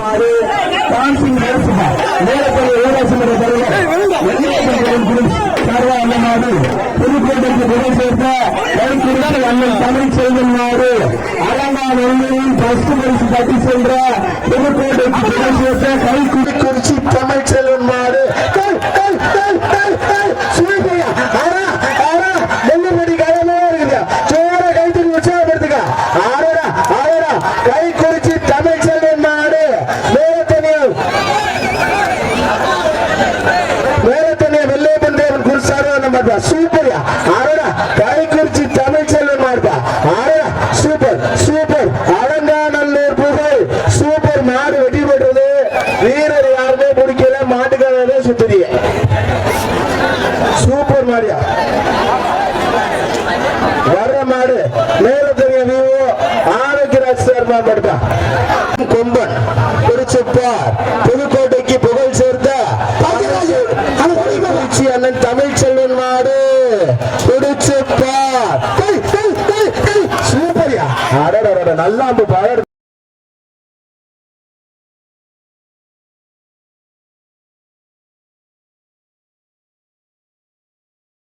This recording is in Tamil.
மாடு டான்சிங் நரசிம்மா மேலப்பள்ளி ஊராட்சி மன்ற தலைவர் அந்த மாடு புதுக்கோட்டைக்கு புகழ் சேர்த்த கைக்குறிச்சி அண்ணன் தமிழ் செல்வன் மாடு அலங்கா நெல்லையில் பஸ்ட் பரிசு தட்டி சென்ற புதுக்கோட்டைக்கு புகழ் சேர்த்த கைக்குறிச்சி தமிழ் செல்வன் மாடு வேலத்தனிய வெள்ளையப்பன் தேவன் குருசாரோ நம்ம சூப்பர்யா ஆறடா கைக்குறிச்சி தமிழ் செல்வன் மாடுப்பா ஆறடா சூப்பர் சூப்பர் அலங்காநல்லூர் புகழ். சூப்பர் மாடு வெட்டி போடுறது வீரர் யாருமே பிடிக்கல மாட்டுக்காரே சுத்தரிய சூப்பர் மாடியா? வர்ற மாடு மேலத்தனிய விவோ ஆரோக்கியராஜ் சார் மாடுப்பா கொம்பன் திருச்சிப்பார் அண்ணன் தமிழ் செல்வன் மாடு பிடிச்சுப்பா சூப்பரியா. அடடட நல்லா பாடு